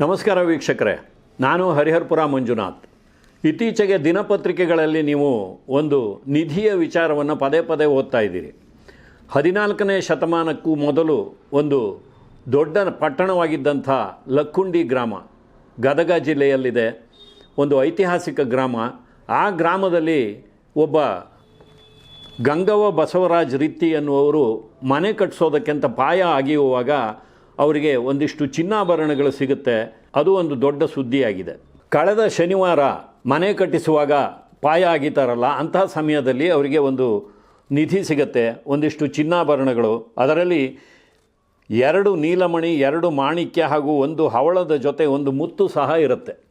ನಮಸ್ಕಾರ ವೀಕ್ಷಕರೇ, ನಾನು ಹರಿಹರ್ಪುರ ಮಂಜುನಾಥ್. ಇತ್ತೀಚೆಗೆ ದಿನಪತ್ರಿಕೆಗಳಲ್ಲಿ ನೀವು ಒಂದು ನಿಧಿಯ ವಿಚಾರವನ್ನು ಪದೇ ಪದೇ ಓದ್ತಾ ಇದ್ದೀರಿ. ಹದಿನಾಲ್ಕನೇ ಶತಮಾನಕ್ಕೂ ಮೊದಲು ಒಂದು ದೊಡ್ಡ ಪಟ್ಟಣವಾಗಿದ್ದಂಥ ಲಕ್ಕುಂಡಿ ಗ್ರಾಮ, ಗದಗ ಜಿಲ್ಲೆಯಲ್ಲಿದೆ, ಒಂದು ಐತಿಹಾಸಿಕ ಗ್ರಾಮ. ಆ ಗ್ರಾಮದಲ್ಲಿ ಒಬ್ಬ ಗಂಗವ ಬಸವರಾಜ್ ರೀತಿ ಎನ್ನುವರು ಮನೆ ಕಟ್ಟಿಸೋದಕ್ಕಿಂತ ಪಾಯ ಅಗಿಯುವಾಗ ಅವರಿಗೆ ಒಂದಿಷ್ಟು ಚಿನ್ನಾಭರಣಗಳು ಸಿಗುತ್ತೆ. ಅದು ಒಂದು ದೊಡ್ಡ ಸುದ್ದಿಯಾಗಿದೆ. ಕಳೆದ ಶನಿವಾರ ಮನೆ ಕಟ್ಟಿಸುವಾಗ ಪಾಯ ಆಗಿತಾರಲ್ಲ ಅಂತಹ ಸಮಯದಲ್ಲಿ ಅವರಿಗೆ ಒಂದು ನಿಧಿ ಸಿಗುತ್ತೆ. ಒಂದಿಷ್ಟು ಚಿನ್ನಾಭರಣಗಳು. ಅದರಲ್ಲಿ ಎರಡು ನೀಲಮಣಿ, ಎರಡು ಮಾಣಿಕ್ಯ ಹಾಗೂ ಒಂದು ಹವಳದ ಜೊತೆ ಒಂದು ಮುತ್ತು ಸಹ ಇರುತ್ತೆ.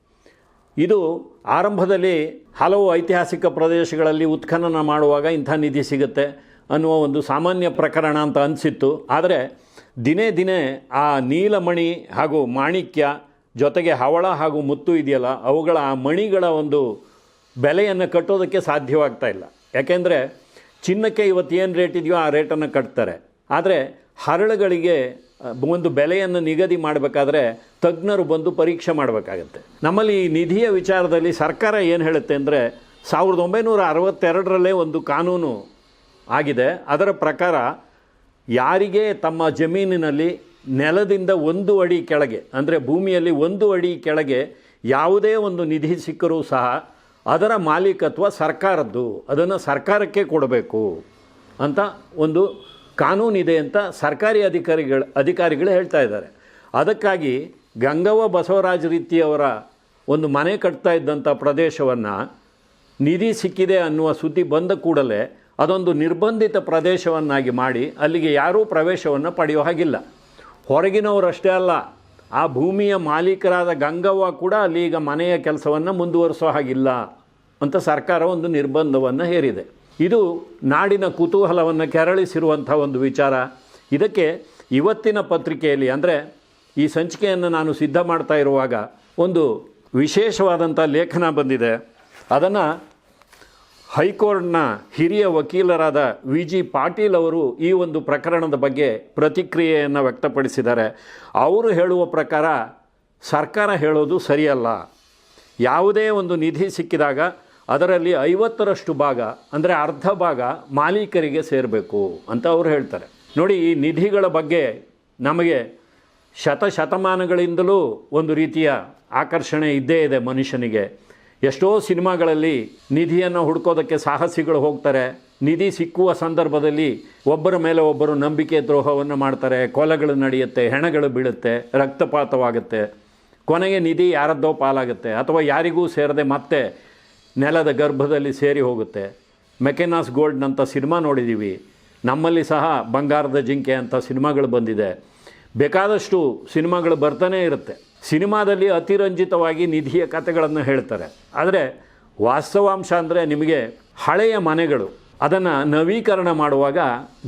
ಇದು ಆರಂಭದಲ್ಲಿ ಹಲವು ಐತಿಹಾಸಿಕ ಪ್ರದೇಶಗಳಲ್ಲಿ ಉತ್ಖನನ ಮಾಡುವಾಗ ಇಂಥ ನಿಧಿ ಸಿಗುತ್ತೆ ಅನ್ನುವ ಒಂದು ಸಾಮಾನ್ಯ ಪ್ರಕರಣ ಅಂತ ಅನಿಸಿತ್ತು. ಆದರೆ ದಿನೇ ದಿನೇ ಆ ನೀಲಮಣಿ ಹಾಗೂ ಮಾಣಿಕ್ಯ ಜೊತೆಗೆ ಹವಳ ಹಾಗೂ ಮುತ್ತು ಇದೆಯಲ್ಲ, ಅವುಗಳ ಆ ಮಣಿಗಳ ಒಂದು ಬೆಲೆಯನ್ನು ಕಟ್ಟೋದಕ್ಕೆ ಸಾಧ್ಯವಾಗ್ತಾ ಇಲ್ಲ. ಯಾಕೆಂದರೆ ಚಿನ್ನಕ್ಕೆ ಇವತ್ತು ಏನು ರೇಟ್ ಇದೆಯೋ ಆ ರೇಟನ್ನು ಕಟ್ತಾರೆ. ಆದರೆ ಹರಳುಗಳಿಗೆ ಒಂದು ಬೆಲೆಯನ್ನು ನಿಗದಿ ಮಾಡಬೇಕಾದ್ರೆ ತಜ್ಞರು ಬಂದು ಪರೀಕ್ಷೆ ಮಾಡಬೇಕಾಗತ್ತೆ. ನಮ್ಮಲ್ಲಿ ಈ ನಿಧಿಯ ವಿಚಾರದಲ್ಲಿ ಸರ್ಕಾರ ಏನು ಹೇಳುತ್ತೆ ಅಂದರೆ, ಸಾವಿರದ ಒಂಬೈನೂರ ಅರವತ್ತೆರಡರಲ್ಲೇ ಒಂದು ಕಾನೂನು ಆಗಿದೆ. ಅದರ ಪ್ರಕಾರ ಯಾರಿಗೆ ತಮ್ಮ ಜಮೀನಿನಲ್ಲಿ ನೆಲದಿಂದ ಒಂದು ಅಡಿ ಕೆಳಗೆ, ಅಂದರೆ ಭೂಮಿಯಲ್ಲಿ ಒಂದು ಅಡಿ ಕೆಳಗೆ ಯಾವುದೇ ಒಂದು ನಿಧಿ ಸಿಕ್ಕರೂ ಸಹ ಅದರ ಮಾಲೀಕತ್ವ ಸರ್ಕಾರದ್ದು, ಅದನ್ನು ಸರ್ಕಾರಕ್ಕೆ ಕೊಡಬೇಕು ಅಂತ ಒಂದು ಕಾನೂನಿದೆ ಅಂತ ಸರ್ಕಾರಿ ಅಧಿಕಾರಿಗಳು ಅಧಿಕಾರಿಗಳು ಹೇಳ್ತಾ ಇದ್ದಾರೆ. ಅದಕ್ಕಾಗಿ ಗಂಗವ್ವ ಬಸವರಾಜ ರೀತಿಯವರ ಒಂದು ಮನೆ ಕಟ್ತಾ ಇದ್ದಂಥ ಪ್ರದೇಶವನ್ನು ನಿಧಿ ಸಿಕ್ಕಿದೆ ಅನ್ನುವ ಸುದ್ದಿ ಬಂದ ಕೂಡಲೇ ಅದೊಂದು ನಿರ್ಬಂಧಿತ ಪ್ರದೇಶವನ್ನಾಗಿ ಮಾಡಿ ಅಲ್ಲಿಗೆ ಯಾರೂ ಪ್ರವೇಶವನ್ನು ಪಡೆಯೋ ಹಾಗಿಲ್ಲ. ಹೊರಗಿನವರಷ್ಟೇ ಅಲ್ಲ, ಆ ಭೂಮಿಯ ಮಾಲೀಕರಾದ ಗಂಗವ್ವ ಕೂಡ ಅಲ್ಲಿ ಈಗ ಮನೆಯ ಕೆಲಸವನ್ನು ಮುಂದುವರಿಸೋ ಹಾಗಿಲ್ಲ ಅಂತ ಸರ್ಕಾರ ಒಂದು ನಿರ್ಬಂಧವನ್ನು ಹೇರಿದೆ. ಇದು ನಾಡಿನ ಕುತೂಹಲವನ್ನು ಕೆರಳಿಸಿರುವಂಥ ಒಂದು ವಿಚಾರ. ಇದಕ್ಕೆ ಇವತ್ತಿನ ಪತ್ರಿಕೆಯಲ್ಲಿ ಅಂದರೆ ಈ ಸಂಚಿಕೆಯನ್ನು ನಾನು ಸಿದ್ಧ ಮಾಡ್ತಾ ಇರುವಾಗ ಒಂದು ವಿಶೇಷವಾದಂಥ ಲೇಖನ ಬಂದಿದೆ. ಅದನ್ನು ಹೈಕೋರ್ಟ್ನ ಹಿರಿಯ ವಕೀಲರಾದ ವಿ ಜಿ ಪಾಟೀಲ್ ಅವರು ಈ ಒಂದು ಪ್ರಕರಣದ ಬಗ್ಗೆ ಪ್ರತಿಕ್ರಿಯೆಯನ್ನು ವ್ಯಕ್ತಪಡಿಸಿದ್ದಾರೆ. ಅವರು ಹೇಳುವ ಪ್ರಕಾರ ಸರ್ಕಾರ ಹೇಳೋದು ಸರಿಯಲ್ಲ. ಯಾವುದೇ ಒಂದು ನಿಧಿ ಸಿಕ್ಕಿದಾಗ ಅದರಲ್ಲಿ ಐವತ್ತರಷ್ಟು ಭಾಗ, ಅಂದರೆ ಅರ್ಧ ಭಾಗ ಮಾಲೀಕರಿಗೆ ಸೇರಬೇಕು ಅಂತ ಅವರು ಹೇಳ್ತಾರೆ. ನೋಡಿ, ಈ ನಿಧಿಗಳ ಬಗ್ಗೆ ನಮಗೆ ಶತಶತಮಾನಗಳಿಂದಲೂ ಒಂದು ರೀತಿಯ ಆಕರ್ಷಣೆ ಇದ್ದೇ ಇದೆ ಮನುಷ್ಯನಿಗೆ. ಎಷ್ಟೋ ಸಿನಿಮಾಗಳಲ್ಲಿ ನಿಧಿಯನ್ನು ಹುಡ್ಕೋದಕ್ಕೆ ಸಾಹಸಿಗಳು ಹೋಗ್ತಾರೆ. ನಿಧಿ ಸಿಕ್ಕುವ ಸಂದರ್ಭದಲ್ಲಿ ಒಬ್ಬರ ಮೇಲೆ ಒಬ್ಬರು ನಂಬಿಕೆ ದ್ರೋಹವನ್ನು ಮಾಡ್ತಾರೆ. ಕೊಲೆಗಳು ನಡೆಯುತ್ತೆ, ಹೆಣಗಳು ಬೀಳುತ್ತೆ, ರಕ್ತಪಾತವಾಗುತ್ತೆ. ಕೊನೆಗೆ ನಿಧಿ ಯಾರದ್ದೋ ಪಾಲಾಗುತ್ತೆ. ಅಥವಾ ಯಾರಿಗೂ ಸೇರದೆ ಮತ್ತೆ ನೆಲದ ಗರ್ಭದಲ್ಲಿ ಸೇರಿ ಹೋಗುತ್ತೆ. ಮೆಕೆನಾಸ್ ಗೋಲ್ಡ್ನಂಥ ಸಿನಿಮಾ ನೋಡಿದ್ದೀವಿ. ನಮ್ಮಲ್ಲಿ ಸಹ ಬಂಗಾರದ ಜಿಂಕೆ ಅಂತ ಸಿನಿಮಾಗಳು ಬಂದಿದೆ. ಬೇಕಾದಷ್ಟು ಸಿನಿಮಾಗಳು ಬರ್ತಾನೇ ಇರುತ್ತೆ. ಸಿನಿಮಾದಲ್ಲಿ ಅತಿರಂಜಿತವಾಗಿ ನಿಧಿಯ ಕಥೆಗಳನ್ನು ಹೇಳ್ತಾರೆ. ಆದರೆ ವಾಸ್ತವಾಂಶ ಅಂದರೆ ನಿಮಗೆ ಹಳೆಯ ಮನೆಗಳು. ಅದನ್ನು ನವೀಕರಣ ಮಾಡುವಾಗ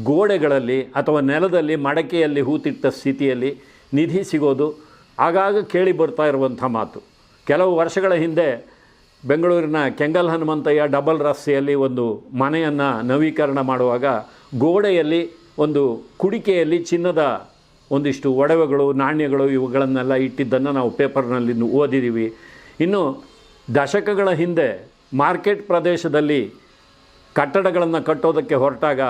ಗೋಡೆಗಳಲ್ಲಿ ಅಥವಾ ನೆಲದಲ್ಲಿ ಮಡಕೆಯಲ್ಲಿ ಹೂತಿಟ್ಟ ಸ್ಥಿತಿಯಲ್ಲಿ ನಿಧಿ ಸಿಗೋದು ಆಗಾಗ ಕೇಳಿ ಬರ್ತಾ ಇರುವಂಥ ಮಾತು. ಕೆಲವು ವರ್ಷಗಳ ಹಿಂದೆ ಬೆಂಗಳೂರಿನ ಕೆಂಗಲ್ ಹನುಮಂತಯ್ಯ ಡಬಲ್ ರಸ್ತೆಯಲ್ಲಿ ಒಂದು ಮನೆಯನ್ನು ನವೀಕರಣ ಮಾಡುವಾಗ ಗೋಡೆಯಲ್ಲಿ ಒಂದು ಕುಡಿಕೆಯಲ್ಲಿ ಚಿನ್ನದ ಒಂದಿಷ್ಟು ಒಡವೆಗಳು, ನಾಣ್ಯಗಳು ಇವುಗಳನ್ನೆಲ್ಲ ಇಟ್ಟಿದ್ದನ್ನು ನಾವು ಪೇಪರ್ನಲ್ಲಿ ಓದಿದ್ದೀವಿ ಇನ್ನು ದಶಕಗಳ ಹಿಂದೆ ಮಾರ್ಕೆಟ್ ಪ್ರದೇಶದಲ್ಲಿ ಕಟ್ಟಡಗಳನ್ನು ಕಟ್ಟೋದಕ್ಕೆ ಹೊರಟಾಗ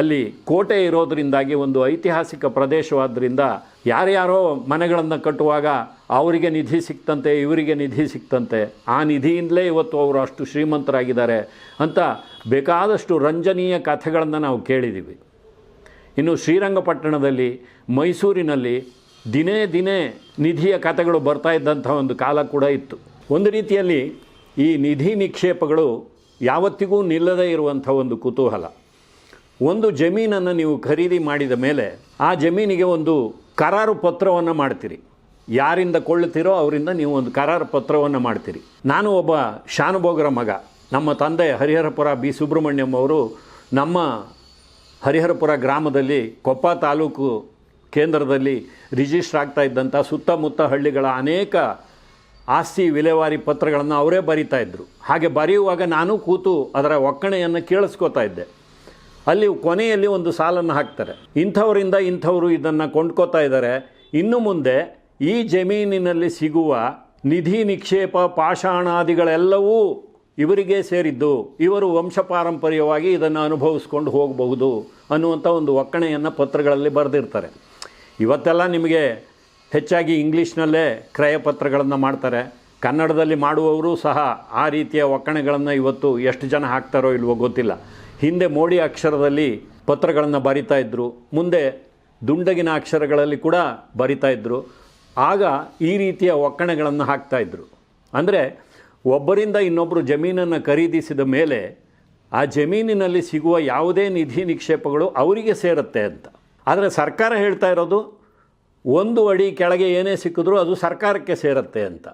ಅಲ್ಲಿ ಕೋಟೆ ಇರೋದರಿಂದಾಗಿ ಒಂದು ಐತಿಹಾಸಿಕ ಪ್ರದೇಶವಾದ್ದರಿಂದ ಯಾರ್ಯಾರೋ ಮನೆಗಳನ್ನು ಕಟ್ಟುವಾಗ ಅವರಿಗೆ ನಿಧಿ ಸಿಕ್ತಂತೆ, ಇವರಿಗೆ ನಿಧಿ ಸಿಕ್ತಂತೆ, ಆ ನಿಧಿಯಿಂದಲೇ ಇವತ್ತು ಅವರು ಅಷ್ಟು ಶ್ರೀಮಂತರಾಗಿದ್ದಾರೆ ಅಂತ ಬೇಕಾದಷ್ಟು ರಂಜನೀಯ ಕಥೆಗಳನ್ನು ನಾವು ಕೇಳಿದ್ದೀವಿ ಇನ್ನು ಶ್ರೀರಂಗಪಟ್ಟಣದಲ್ಲಿ, ಮೈಸೂರಿನಲ್ಲಿ ದಿನೇ ದಿನೇ ನಿಧಿಯ ಕಥೆಗಳು ಬರ್ತಾ ಇದ್ದಂಥ ಒಂದು ಕಾಲ ಕೂಡ ಇತ್ತು. ಒಂದು ರೀತಿಯಲ್ಲಿ ಈ ನಿಧಿ ನಿಕ್ಷೇಪಗಳು ಯಾವತ್ತಿಗೂ ನಿಲ್ಲದೇ ಇರುವಂಥ ಒಂದು ಕುತೂಹಲ. ಒಂದು ಜಮೀನನ್ನು ನೀವು ಖರೀದಿ ಮಾಡಿದ ಮೇಲೆ ಆ ಜಮೀನಿಗೆ ಒಂದು ಕರಾರು ಪತ್ರವನ್ನು ಮಾಡ್ತೀರಿ. ಯಾರಿಂದ ಕೊಳ್ಳುತ್ತೀರೋ ಅವರಿಂದ ನೀವು ಒಂದು ಕರಾರು ಪತ್ರವನ್ನು ಮಾಡ್ತೀರಿ. ನಾನು ಒಬ್ಬ ಶಾನುಭೋಗರ ಮಗ. ನಮ್ಮ ತಂದೆ ಹರಿಹರಪುರ ಬಿ. ಸುಬ್ರಹ್ಮಣ್ಯಂ ಅವರು ನಮ್ಮ ಹರಿಹರಪುರ ಗ್ರಾಮದಲ್ಲಿ ಕೊಪ್ಪ ತಾಲೂಕು ಕೇಂದ್ರದಲ್ಲಿ ರಿಜಿಸ್ಟರ್ ಆಗ್ತಾ ಇದ್ದಂಥ ಸುತ್ತಮುತ್ತ ಹಳ್ಳಿಗಳ ಅನೇಕ ಆಸ್ತಿ ವಿಲೇವಾರಿ ಪತ್ರಗಳನ್ನು ಅವರೇ ಬರಿತಾ ಇದ್ದರು ಹಾಗೆ ಬರೆಯುವಾಗ ನಾನು ಕೂತು ಅದರ ಒಕ್ಕಣೆಯನ್ನು ಕೇಳಿಸ್ಕೋತಾ ಇದ್ದೆ. ಅಲ್ಲಿ ಕೊನೆಯಲ್ಲಿ ಒಂದು ಸಾಲನ್ನು ಹಾಕ್ತಾರೆ. ಇಂಥವರಿಂದ ಇಂಥವರು ಇದನ್ನು ಕೊಂಡ್ಕೋತಾ ಇದ್ದಾರೆ. ಇನ್ನು ಮುಂದೆ ಈ ಜಮೀನಿನಲ್ಲಿ ಸಿಗುವ ನಿಧಿ ನಿಕ್ಷೇಪ, ಪಾಷಾಣಾದಿಗಳೆಲ್ಲವೂ ಇವರಿಗೆ ಸೇರಿದ್ದು ಇವರು ವಂಶಪಾರಂಪರ್ಯವಾಗಿ ಇದನ್ನು ಅನುಭವಿಸ್ಕೊಂಡು ಹೋಗಬಹುದು ಅನ್ನುವಂಥ ಒಂದು ಒಕ್ಕಣೆಯನ್ನು ಪತ್ರಗಳಲ್ಲಿ ಬರೆದಿರ್ತಾರೆ. ಇವತ್ತೆಲ್ಲ ನಿಮಗೆ ಹೆಚ್ಚಾಗಿ ಇಂಗ್ಲೀಷ್ನಲ್ಲೇ ಕ್ರಯಪತ್ರಗಳನ್ನು ಮಾಡ್ತಾರೆ. ಕನ್ನಡದಲ್ಲಿ ಮಾಡುವವರು ಸಹ ಆ ರೀತಿಯ ಒಕ್ಕಣೆಗಳನ್ನು ಇವತ್ತು ಎಷ್ಟು ಜನ ಹಾಕ್ತಾರೋ ಇಲ್ವೋ ಗೊತ್ತಿಲ್ಲ. ಹಿಂದೆ ಮೋಡಿ ಅಕ್ಷರದಲ್ಲಿ ಪತ್ರಗಳನ್ನು ಬರಿತಾ ಇದ್ದರು ಮುಂದೆ ದುಂಡಗಿನ ಅಕ್ಷರಗಳಲ್ಲಿ ಕೂಡ ಬರಿತಾ ಇದ್ದರು ಆಗ ಈ ರೀತಿಯ ಒಕ್ಕಣೆಗಳನ್ನು ಹಾಕ್ತಾಯಿದ್ರು ಅಂದರೆ ಒಬ್ಬರಿಂದ ಇನ್ನೊಬ್ಬರು ಜಮೀನನ್ನು ಖರೀದಿಸಿದ ಮೇಲೆ ಆ ಜಮೀನಿನಲ್ಲಿ ಸಿಗುವ ಯಾವುದೇ ನಿಧಿ ನಿಕ್ಷೇಪಗಳು ಅವರಿಗೆ ಸೇರುತ್ತೆ ಅಂತ. ಆದರೆ ಸರ್ಕಾರ ಹೇಳ್ತಾ ಇರೋದು, ಒಂದು ಅಡಿ ಕೆಳಗೆ ಏನೇ ಸಿಕ್ಕಿದ್ರೂ ಅದು ಸರ್ಕಾರಕ್ಕೆ ಸೇರುತ್ತೆ ಅಂತ.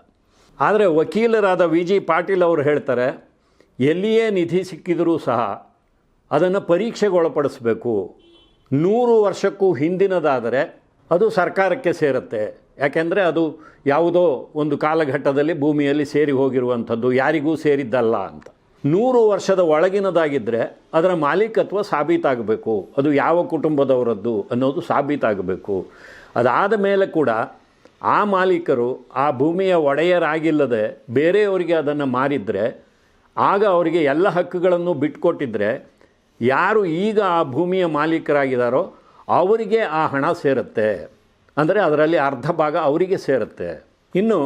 ಆದರೆ ವಕೀಲರಾದ ವಿ ಜಿ ಪಾಟೀಲ್ ಅವರು ಹೇಳ್ತಾರೆ, ಎಲ್ಲಿಯೇ ನಿಧಿ ಸಿಕ್ಕಿದರೂ ಸಹ ಅದನ್ನು ಪರೀಕ್ಷೆಗೆ ಒಳಪಡಿಸಬೇಕು ನೂರು ವರ್ಷಕ್ಕೂ ಹಿಂದಿನದಾದರೆ ಅದು ಸರ್ಕಾರಕ್ಕೆ ಸೇರುತ್ತೆ. ಯಾಕೆಂದರೆ ಅದು ಯಾವುದೋ ಒಂದು ಕಾಲಘಟ್ಟದಲ್ಲಿ ಭೂಮಿಯಲ್ಲಿ ಸೇರಿ ಹೋಗಿರುವಂಥದ್ದು, ಯಾರಿಗೂ ಸೇರಿದ್ದಲ್ಲ ಅಂತ. ನೂರು ವರ್ಷದ ಒಳಗಿನದಾಗಿದ್ದರೆ ಅದರ ಮಾಲೀಕತ್ವ ಸಾಬೀತಾಗಬೇಕು. ಅದು ಯಾವ ಕುಟುಂಬದವರದ್ದು ಅನ್ನೋದು ಸಾಬೀತಾಗಬೇಕು. ಅದಾದ ಮೇಲೆ ಕೂಡ ಆ ಮಾಲೀಕರು ಆ ಭೂಮಿಯ ಒಡೆಯರಾಗಿಲ್ಲದೆ ಬೇರೆಯವರಿಗೆ ಅದನ್ನು ಮಾರಿದರೆ, ಆಗ ಅವರಿಗೆ ಎಲ್ಲ ಹಕ್ಕುಗಳನ್ನು ಬಿಟ್ಕೊಟ್ಟಿದ್ರೆ, ಯಾರು ಈಗ ಆ ಭೂಮಿಯ ಮಾಲೀಕರಾಗಿದ್ದಾರೋ ಅವರಿಗೆ ಆ ಹಣ ಸೇರುತ್ತೆ. ಅಂದರೆ ಅದರಲ್ಲಿ ಅರ್ಧ ಭಾಗ ಅವರಿಗೆ ಸೇರುತ್ತೆ. ಇನ್ನು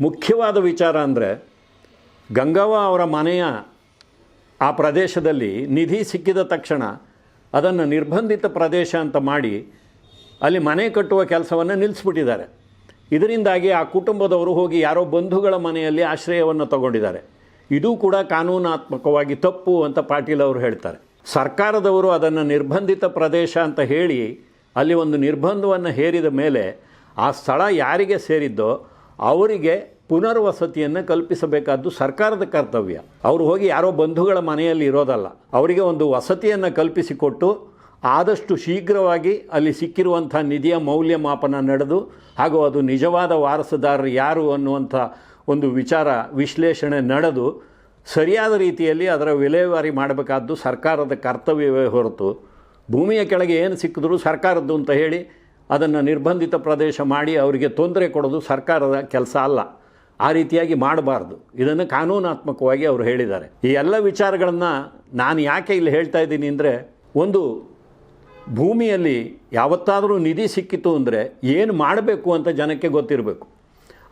ಮುಖ್ಯವಾದ ವಿಚಾರ ಅಂದರೆ ಗಂಗವ್ವ ಅವರ ಮನೆಯ ಆ ಪ್ರದೇಶದಲ್ಲಿ ನಿಧಿ ಸಿಕ್ಕಿದ ತಕ್ಷಣ ಅದನ್ನು ನಿರ್ಬಂಧಿತ ಪ್ರದೇಶ ಅಂತ ಮಾಡಿ ಅಲ್ಲಿ ಮನೆ ಕಟ್ಟುವ ಕೆಲಸವನ್ನು ನಿಲ್ಲಿಸ್ಬಿಟ್ಟಿದ್ದಾರೆ. ಇದರಿಂದಾಗಿ ಆ ಕುಟುಂಬದವರು ಹೋಗಿ ಯಾರೋ ಬಂಧುಗಳ ಮನೆಯಲ್ಲಿ ಆಶ್ರಯವನ್ನು ತಗೊಂಡಿದ್ದಾರೆ. ಇದು ಕೂಡ ಕಾನೂನಾತ್ಮಕವಾಗಿ ತಪ್ಪು ಅಂತ ಪಾಟೀಲ್ ಅವರು ಹೇಳ್ತಾರೆ. ಸರ್ಕಾರದವರು ಅದನ್ನು ನಿರ್ಬಂಧಿತ ಪ್ರದೇಶ ಅಂತ ಹೇಳಿ ಅಲ್ಲಿ ಒಂದು ನಿರ್ಬಂಧವನ್ನು ಹೇರಿದ ಮೇಲೆ ಆ ಸ್ಥಳ ಯಾರಿಗೆ ಸೇರಿದ್ದೋ ಅವರಿಗೆ ಪುನರ್ವಸತಿಯನ್ನು ಕಲ್ಪಿಸಬೇಕಾದ್ದು ಸರ್ಕಾರದ ಕರ್ತವ್ಯ. ಅವರು ಹೋಗಿ ಯಾರೋ ಬಂಧುಗಳ ಮನೆಯಲ್ಲಿ ಇರೋದಲ್ಲ. ಅವರಿಗೆ ಒಂದು ವಸತಿಯನ್ನು ಕಲ್ಪಿಸಿಕೊಟ್ಟು ಆದಷ್ಟು ಶೀಘ್ರವಾಗಿ ಅಲ್ಲಿ ಸಿಕ್ಕಿರುವಂಥ ನಿಧಿಯ ಮೌಲ್ಯಮಾಪನ ನಡೆದು ಹಾಗೂ ಅದು ನಿಜವಾದ ವಾರಸುದಾರರು ಯಾರು ಅನ್ನುವಂಥ ಒಂದು ವಿಚಾರ ವಿಶ್ಲೇಷಣೆ ನಡೆದು ಸರಿಯಾದ ರೀತಿಯಲ್ಲಿ ಅದರ ವಿಲೇವಾರಿ ಮಾಡಬೇಕಾದ್ದು ಸರ್ಕಾರದ ಕರ್ತವ್ಯವೇ ಹೊರತು ಭೂಮಿಯ ಕೆಳಗೆ ಏನು ಸಿಕ್ಕಿದ್ರು ಸರ್ಕಾರದ್ದು ಅಂತ ಹೇಳಿ ಅದನ್ನು ನಿರ್ಬಂಧಿತ ಪ್ರದೇಶ ಮಾಡಿ ಅವರಿಗೆ ತೊಂದರೆ ಕೊಡೋದು ಸರ್ಕಾರದ ಕೆಲಸ ಅಲ್ಲ. ಆ ರೀತಿಯಾಗಿ ಮಾಡಬಾರ್ದು. ಇದನ್ನು ಕಾನೂನಾತ್ಮಕವಾಗಿ ಅವರು ಹೇಳಿದ್ದಾರೆ. ಈ ಎಲ್ಲ ವಿಚಾರಗಳನ್ನು ನಾನು ಯಾಕೆ ಇಲ್ಲಿ ಹೇಳ್ತಾ ಇದ್ದೀನಿ ಅಂದರೆ, ಒಂದು ಭೂಮಿಯಲ್ಲಿ ಯಾವತ್ತಾದರೂ ನಿಧಿ ಸಿಕ್ಕಿತು ಅಂದರೆ ಏನು ಮಾಡಬೇಕು ಅಂತ ಜನಕ್ಕೆ ಗೊತ್ತಿರಬೇಕು.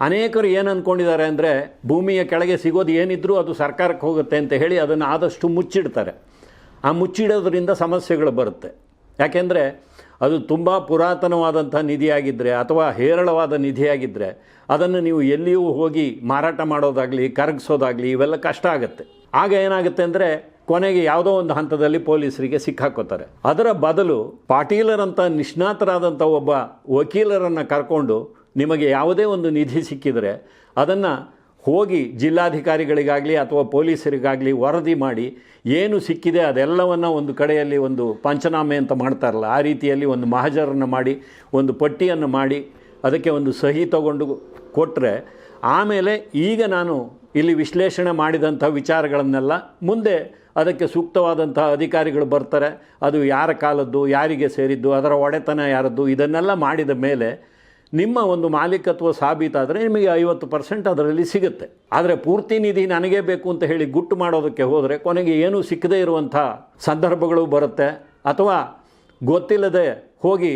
ಅನೇಕರು ಏನು ಅಂದ್ಕೊಂಡಿದ್ದಾರೆ ಅಂದರೆ, ಭೂಮಿಯ ಕೆಳಗೆ ಸಿಗೋದು ಏನಿದ್ರೂ ಅದು ಸರ್ಕಾರಕ್ಕೆ ಹೋಗುತ್ತೆ ಅಂತ ಹೇಳಿ ಅದನ್ನು ಆದಷ್ಟು ಮುಚ್ಚಿಡ್ತಾರೆ. ಆ ಮುಚ್ಚಿಡೋದ್ರಿಂದ ಸಮಸ್ಯೆಗಳು ಬರುತ್ತೆ. ಯಾಕೆಂದರೆ ಅದು ತುಂಬ ಪುರಾತನವಾದಂಥ ನಿಧಿಯಾಗಿದ್ದರೆ ಅಥವಾ ಹೇರಳವಾದ ನಿಧಿಯಾಗಿದ್ದರೆ ಅದನ್ನು ನೀವು ಎಲ್ಲಿಯೂ ಹೋಗಿ ಮಾರಾಟ ಮಾಡೋದಾಗಲಿ, ಕರಗಿಸೋದಾಗಲಿ ಇವೆಲ್ಲ ಕಷ್ಟ ಆಗುತ್ತೆ. ಆಗ ಏನಾಗುತ್ತೆ ಅಂದರೆ ಕೊನೆಗೆ ಯಾವುದೋ ಒಂದು ಹಂತದಲ್ಲಿ ಪೊಲೀಸರಿಗೆ ಸಿಕ್ಕಾಕೋತಾರೆ. ಅದರ ಬದಲು ಪಾಟೀಲರಂಥ ನಿಷ್ಣಾತರಾದಂಥ ಒಬ್ಬ ವಕೀಲರನ್ನು ಕರ್ಕೊಂಡು ನಿಮಗೆ ಯಾವುದೇ ಒಂದು ನಿಧಿ ಸಿಕ್ಕಿದರೆ ಅದನ್ನು ಹೋಗಿ ಜಿಲ್ಲಾಧಿಕಾರಿಗಳಿಗಾಗಲಿ ಅಥವಾ ಪೊಲೀಸರಿಗಾಗಲಿ ವರದಿ ಮಾಡಿ ಏನು ಸಿಕ್ಕಿದೆ ಅದೆಲ್ಲವನ್ನು ಒಂದು ಕಡೆಯಲ್ಲಿ ಒಂದು ಪಂಚನಾಮೆ ಅಂತ ಮಾಡ್ತಾರಲ್ಲ, ಆ ರೀತಿಯಲ್ಲಿ ಒಂದು ಮಹಜರನ್ನು ಮಾಡಿ, ಒಂದು ಪಟ್ಟಿಯನ್ನು ಮಾಡಿ, ಅದಕ್ಕೆ ಒಂದು ಸಹಿ ತಗೊಂಡು ಕೊಟ್ಟರೆ ಆಮೇಲೆ ಈಗ ನಾನು ಇಲ್ಲಿ ವಿಶ್ಲೇಷಣೆ ಮಾಡಿದಂಥ ವಿಚಾರಗಳನ್ನೆಲ್ಲ ಮುಂದೆ ಅದಕ್ಕೆ ಸೂಕ್ತವಾದಂತಹ ಅಧಿಕಾರಿಗಳು ಬರ್ತಾರೆ. ಅದು ಯಾರ ಕಾಲದ್ದು, ಯಾರಿಗೆ ಸೇರಿದ್ದು, ಅದರ ಒಡೆತನ ಯಾರದ್ದು, ಇದನ್ನೆಲ್ಲ ಮಾಡಿದ ಮೇಲೆ ನಿಮ್ಮ ಒಂದು ಮಾಲೀಕತ್ವ ಸಾಬೀತಾದರೆ ನಿಮಗೆ ಐವತ್ತು ಪರ್ಸೆಂಟ್ ಅದರಲ್ಲಿ ಸಿಗುತ್ತೆ. ಆದರೆ ಪೂರ್ತಿ ನಿಧಿ ನನಗೇ ಬೇಕು ಅಂತ ಹೇಳಿ ಗುಟ್ಟು ಮಾಡೋದಕ್ಕೆ ಹೋದರೆ ಕೊನೆಗೆ ಏನೂ ಸಿಕ್ಕದೇ ಇರುವಂಥ ಸಂದರ್ಭಗಳು ಬರುತ್ತೆ. ಅಥವಾ ಗೊತ್ತಿಲ್ಲದೆ ಹೋಗಿ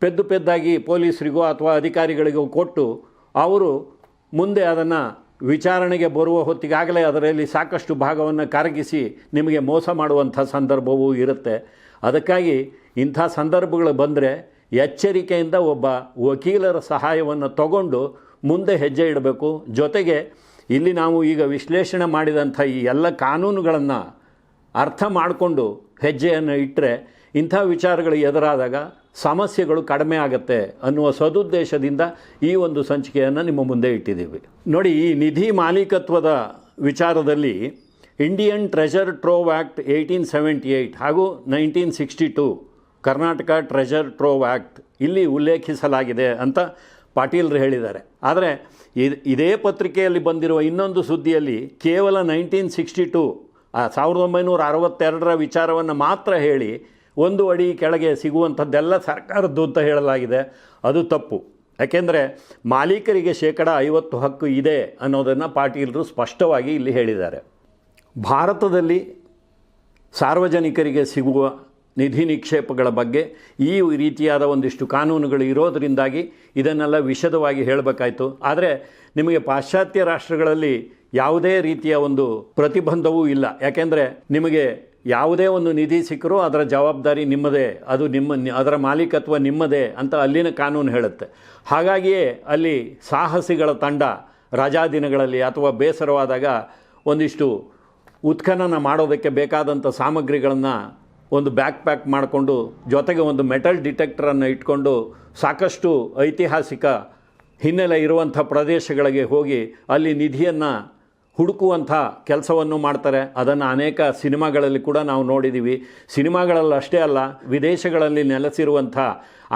ಪೆದ್ದು ಪೆದ್ದಾಗಿ ಪೊಲೀಸರಿಗೋ ಅಥವಾ ಅಧಿಕಾರಿಗಳಿಗೋ ಕೊಟ್ಟು ಅವರು ಮುಂದೆ ಅದನ್ನು ವಿಚಾರಣೆಗೆ ಬರುವ ಹೊತ್ತಿಗಾಗಲೇ ಅದರಲ್ಲಿ ಸಾಕಷ್ಟು ಭಾಗವನ್ನು ಕರಗಿಸಿ ನಿಮಗೆ ಮೋಸ ಮಾಡುವಂಥ ಸಂದರ್ಭವೂ ಇರುತ್ತೆ. ಅದಕ್ಕಾಗಿ ಇಂಥ ಸಂದರ್ಭಗಳು ಬಂದರೆ ಎಚ್ಚರಿಕೆಯಿಂದ ಒಬ್ಬ ವಕೀಲರ ಸಹಾಯವನ್ನು ತಗೊಂಡು ಮುಂದೆ ಹೆಜ್ಜೆ ಇಡಬೇಕು. ಜೊತೆಗೆ ಇಲ್ಲಿ ನಾವು ಈಗ ವಿಶ್ಲೇಷಣೆ ಮಾಡಿದಂಥ ಈ ಎಲ್ಲ ಕಾನೂನುಗಳನ್ನು ಅರ್ಥ ಮಾಡಿಕೊಂಡು ಹೆಜ್ಜೆಯನ್ನು ಇಟ್ಟರೆ ಇಂಥ ವಿಚಾರಗಳು ಎದುರಾದಾಗ ಸಮಸ್ಯೆಗಳು ಕಡಿಮೆ ಆಗುತ್ತೆ ಅನ್ನುವ ಸದುದ್ದೇಶದಿಂದ ಈ ಒಂದು ಸಂಚಿಕೆಯನ್ನು ನಿಮ್ಮ ಮುಂದೆ ಇಟ್ಟಿದ್ದೀವಿ. ನೋಡಿ, ಈ ನಿಧಿ ಮಾಲೀಕತ್ವದ ವಿಚಾರದಲ್ಲಿ Indian treasure trove act eighteen seventy eight ಹಾಗೂ nineteen sixty two Karnataka treasure trove act ಇಲ್ಲಿ ಉಲ್ಲೇಖಿಸಲಾಗಿದೆ ಅಂತ ಪಾಟೀಲ್ರು ಹೇಳಿದ್ದಾರೆ. ಆದರೆ ಇದ್- ಪತ್ರಿಕೆಯಲ್ಲಿ ಬಂದಿರುವ ಇನ್ನೊಂದು ಸುದ್ದಿಯಲ್ಲಿ ಕೇವಲ ನೈನ್ಟೀನ್ ಸಿಕ್ಸ್ಟಿ ಟು ಸಾವಿರದ ಒಂಬೈನೂರ ಅರವತ್ತೆರಡರ ವಿಚಾರವನ್ನು ಮಾತ್ರ ಹೇಳಿ ಒಂದು ಅಡಿ ಕೆಳಗೆ ಸಿಗುವಂಥದ್ದೆಲ್ಲ ಸರ್ಕಾರದ್ದು ಅಂತ ಹೇಳಲಾಗಿದೆ. ಅದು ತಪ್ಪು. ಯಾಕೆಂದರೆ ಮಾಲೀಕರಿಗೆ ಶೇಕಡ ಐವತ್ತು ಹಕ್ಕು ಇದೆ ಅನ್ನೋದನ್ನು ಪಾಟೀಲರು ಸ್ಪಷ್ಟವಾಗಿ ಇಲ್ಲಿ ಹೇಳಿದ್ದಾರೆ. ಭಾರತದಲ್ಲಿ ಸಾರ್ವಜನಿಕರಿಗೆ ಸಿಗುವ ನಿಧಿ ನಿಕ್ಷೇಪಗಳ ಬಗ್ಗೆ ಈ ರೀತಿಯಾದ ಒಂದಿಷ್ಟು ಕಾನೂನುಗಳು ಇರೋದರಿಂದಾಗಿ ಇದನ್ನೆಲ್ಲ ವಿಶದವಾಗಿ ಹೇಳಬೇಕಾಯಿತು. ಆದರೆ ನಿಮಗೆ ಪಾಶ್ಚಾತ್ಯ ರಾಷ್ಟ್ರಗಳಲ್ಲಿ ಯಾವುದೇ ರೀತಿಯ ಒಂದು ಪ್ರತಿಬಂಧವೂ ಇಲ್ಲ. ಯಾಕೆಂದರೆ ನಿಮಗೆ ಯಾವುದೇ ಒಂದು ನಿಧಿ ಸಿಕ್ಕರೂ ಅದರ ಜವಾಬ್ದಾರಿ ನಿಮ್ಮದೇ. ಅದು ನಿಮ್ಮ ಅದರ ಮಾಲೀಕತ್ವ ನಿಮ್ಮದೇ ಅಂತ ಅಲ್ಲಿನ ಕಾನೂನು ಹೇಳುತ್ತೆ. ಹಾಗಾಗಿಯೇ ಅಲ್ಲಿ ಸಾಹಸಿಗಳ ತಂಡ ರಜಾದಿನಗಳಲ್ಲಿ ಅಥವಾ ಬೇಸರವಾದಾಗ ಒಂದಿಷ್ಟು ಉತ್ಖನನ ಮಾಡೋದಕ್ಕೆ ಬೇಕಾದಂಥ ಸಾಮಗ್ರಿಗಳನ್ನು ಒಂದು ಬ್ಯಾಕ್ ಪ್ಯಾಕ್ ಮಾಡಿಕೊಂಡು ಜೊತೆಗೆ ಒಂದು ಮೆಟಲ್ ಡಿಟೆಕ್ಟರನ್ನು ಇಟ್ಕೊಂಡು ಸಾಕಷ್ಟು ಐತಿಹಾಸಿಕ ಹಿನ್ನೆಲೆ ಇರುವಂಥ ಪ್ರದೇಶಗಳಿಗೆ ಹೋಗಿ ಅಲ್ಲಿ ನಿಧಿಯನ್ನು ಹುಡುಕುವಂಥ ಕೆಲಸವನ್ನು ಮಾಡ್ತಾರೆ. ಅದನ್ನು ಅನೇಕ ಸಿನಿಮಾಗಳಲ್ಲಿ ಕೂಡ ನಾವು ನೋಡಿದ್ದೀವಿ ಸಿನಿಮಾಗಳಲ್ಲಿ ಅಷ್ಟೇ ಅಲ್ಲ, ವಿದೇಶಗಳಲ್ಲಿ ನೆಲೆಸಿರುವಂಥ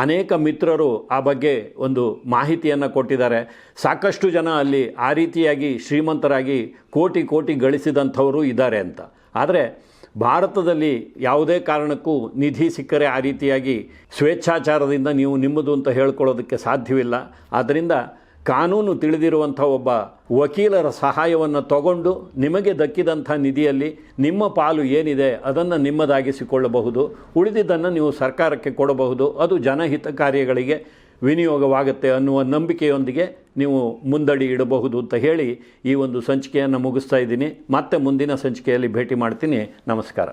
ಅನೇಕ ಮಿತ್ರರು ಆ ಬಗ್ಗೆ ಒಂದು ಮಾಹಿತಿಯನ್ನು ಕೊಟ್ಟಿದ್ದಾರೆ. ಸಾಕಷ್ಟು ಜನ ಅಲ್ಲಿ ಆ ರೀತಿಯಾಗಿ ಶ್ರೀಮಂತರಾಗಿ ಕೋಟಿ ಕೋಟಿ ಗಳಿಸಿದಂಥವರು ಇದ್ದಾರೆ ಅಂತ. ಆದರೆ ಭಾರತದಲ್ಲಿ ಯಾವುದೇ ಕಾರಣಕ್ಕೂ ನಿಧಿ ಸಿಕ್ಕರೆ ಆ ರೀತಿಯಾಗಿ ಸ್ವೇಚ್ಛಾಚಾರದಿಂದ ನೀವು ನಿಮ್ಮದು ಅಂತ ಹೇಳ್ಕೊಳ್ಳೋದಕ್ಕೆ ಸಾಧ್ಯವಿಲ್ಲ. ಆದ್ದರಿಂದ ಕಾನೂನು ತಿಳಿದಿರುವಂಥ ಒಬ್ಬ ವಕೀಲರ ಸಹಾಯವನ್ನು ತಗೊಂಡು ನಿಮಗೆ ದಕ್ಕಿದಂಥ ನಿಧಿಯಲ್ಲಿ ನಿಮ್ಮ ಪಾಲು ಏನಿದೆ ಅದನ್ನು ನಿಮ್ಮದಾಗಿಸಿಕೊಳ್ಳಬಹುದು. ಉಳಿದಿದ್ದನ್ನು ನೀವು ಸರ್ಕಾರಕ್ಕೆ ಕೊಡಬಹುದು. ಅದು ಜನಹಿತ ಕಾರ್ಯಗಳಿಗೆ ವಿನಿಯೋಗವಾಗುತ್ತೆ ಅನ್ನುವ ನಂಬಿಕೆಯೊಂದಿಗೆ ನೀವು ಮುಂದಡಿ ಇಡಬಹುದು ಅಂತ ಹೇಳಿ ಈ ಒಂದು ಸಂಚಿಕೆಯನ್ನು ಮುಗಿಸ್ತಾ ಇದ್ದೀನಿ. ಮತ್ತೆ ಮುಂದಿನ ಸಂಚಿಕೆಯಲ್ಲಿ ಭೇಟಿ ಮಾಡ್ತೀನಿ. ನಮಸ್ಕಾರ.